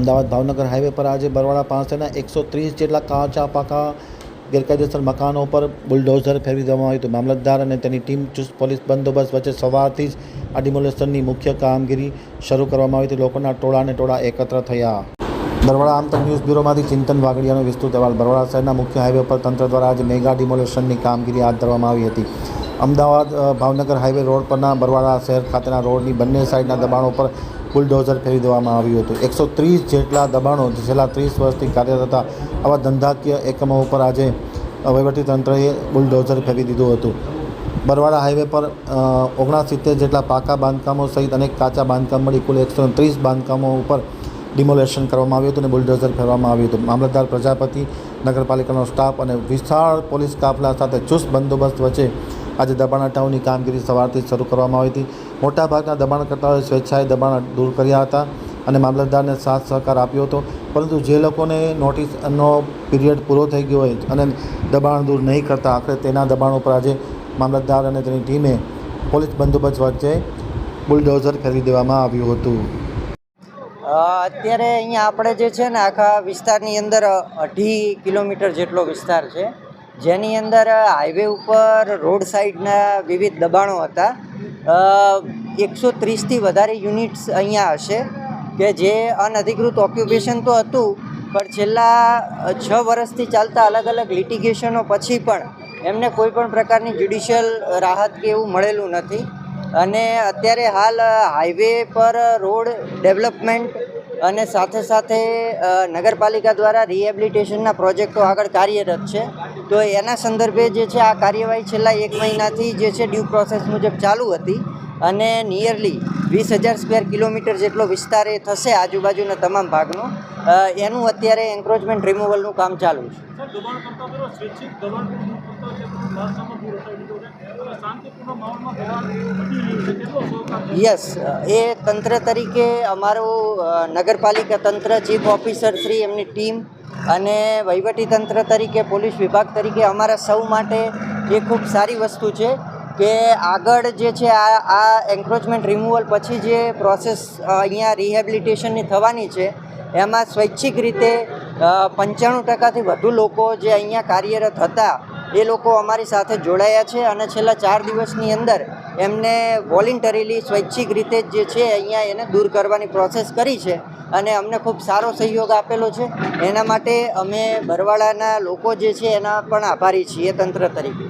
Ahmedabad Bhavnagar highway પર આજે બરવાડા પાસેના એકસો ત્રીસ જેટલા કાચા પાકા ગેરકાયદેસર મકાનો પર બુલડોઝર ફેરવી દેવામાં આવ્યું હતું. મામલતદાર અને તેની ટીમ ચુસ્ત પોલીસ બંદોબસ્ત વચ્ચે સવારથી જ આ ડિમોલેશનની મુખ્ય કામગીરી શરૂ કરવામાં આવી હતી. લોકોના ટોળાને ટોળા એકત્ર થયા. બરવાડા આમતક ન્યૂઝ બ્યુરોમાંથી ચિંતન વાઘડિયાનો વિસ્તૃત અહેવાલ. બરવાડા શહેરના મુખ્ય હાઈવે પર તંત્ર દ્વારા આજે મેગા ડિમોલેશનની કામગીરી હાથ ધરવામાં આવી હતી. અમદાવાદ ભાવનગર હાઈવે રોડ પરના બરવાડા શહેર ખાતેના રોડની બંને સાઇડના દબાણો પર બુલડોઝર ફેરવી દેવામાં આવ્યું હતું. એકસો ત્રીસ જેટલા દબાણો છેલ્લા ત્રીસ વર્ષથી કાર્યરત હતા આવા ધંધાકીય એકમો ઉપર આજે વહીવટીતંત્રએ બુલડોઝર ફેરવી દીધું હતું. બરવાડા હાઈવે પર ઓગણસિત્તેર જેટલા પાકા બાંધકામો સહિત અનેક કાચા બાંધકામ મળી, કુલ એકસો ત્રીસ બાંધકામો ઉપર ડિમોલેશન કરવામાં આવ્યું હતું અને બુલડોઝર ફેરવામાં આવ્યું હતું. મામલતદાર, પ્રજાપતિ, નગરપાલિકાનો સ્ટાફ અને વિશાળ પોલીસ કાફલા સાથે ચુસ્ત બંદોબસ્ત વચ્ચે આજે દબાણ હટાવની કામગીરી સવારથી શરૂ કરવામાં આવી હતી. મોટાભાગના દબાણકર્તાઓએ સ્વેચ્છાએ દબાણ દૂર કર્યા હતા અને મામલતદારને સાથ સહકાર આપ્યો હતો. પરંતુ જે લોકોને નોટિસનો પીરિયડ પૂરો થઈ ગયો હોય અને દબાણ દૂર નહીં કરતા આખરે તેના દબાણ ઉપર આજે મામલતદાર અને તેની ટીમે પોલીસ બંદોબસ્ત વચ્ચે બુલડોઝર ફેરવી દેવામાં આવ્યું હતું. અત્યારે અહીંયા આપણે જે છે ને આખા વિસ્તારની અંદર અઢી કિલોમીટર જેટલો વિસ્તાર છે. જેની અંદર હાઈવે ઉપર રોડ સાઈડના વિવિધ દબાણો હતા. એકસો ત્રીસથી વધારે યુનિટ્સ અહીંયા હશે, કે જે અનઅધિકૃત ઓક્યુપેશન તો હતું, પણ છેલ્લા છ વર્ષથી ચાલતા અલગ અલગ લિટિગેશનો પછી પણ એમને કોઈ પણ પ્રકારની જ્યુડિશિયલ રાહત કે એવું મળેલું નથી. અને અત્યારે હાલ હાઈવે પર રોડ ડેવલપમેન્ટ અને સાથે સાથે નગરપાલિકા દ્વારા રિહેબિલિટેશનના પ્રોજેક્ટો આગળ કાર્યરત છે. તો એના સંદર્ભે જે છે, આ કાર્યવાહી છેલ્લા એક મહિનાથી જે છે ડ્યુ પ્રોસેસ મુજબ ચાલુ હતી અને નિયરલી વીસ હજાર સ્ક્વેર કિલોમીટર જેટલો વિસ્તાર એ થશે આજુબાજુના તમામ ભાગનો. એનું અત્યારે એન્ક્રોચમેન્ટ રિમૂવલનું કામ ચાલુ છે યસ એ તંત્ર તરીકે અમારું નગરપાલિકા તંત્ર ચીફ ઓફિસર શ્રી, એમની ટીમ અને વહીવટી તંત્ર તરીકે, પોલીસ વિભાગ તરીકે અમારા સૌ માટે એ ખૂબ સારી વસ્તુ છે કે આગળ જે છે આ આ એન્ક્રોચમેન્ટ રિમૂવલ પછી જે પ્રોસેસ અહીંયા રિહેબિલિટેશનની થવાની છે, એમાં સ્વૈચ્છિક રીતે પંચાણું ટકાથી વધુ લોકો જે અહીંયા કાર્યરત હતા એ લોકો અમારી સાથે જોડાયા છે અને છેલ્લા ચાર દિવસની અંદર એમને વોલેન્ટરીલી સ્વૈચ્છિક રીતે જે છે અહીંયા એને દૂર કરવાની પ્રોસેસ કરી છે અને અમને ખૂબ સારો સહયોગ આપેલો છે. એના માટે અમે બરવાડાના લોકો જે છે એના પણ આભારી છીએ તંત્ર તરીકે.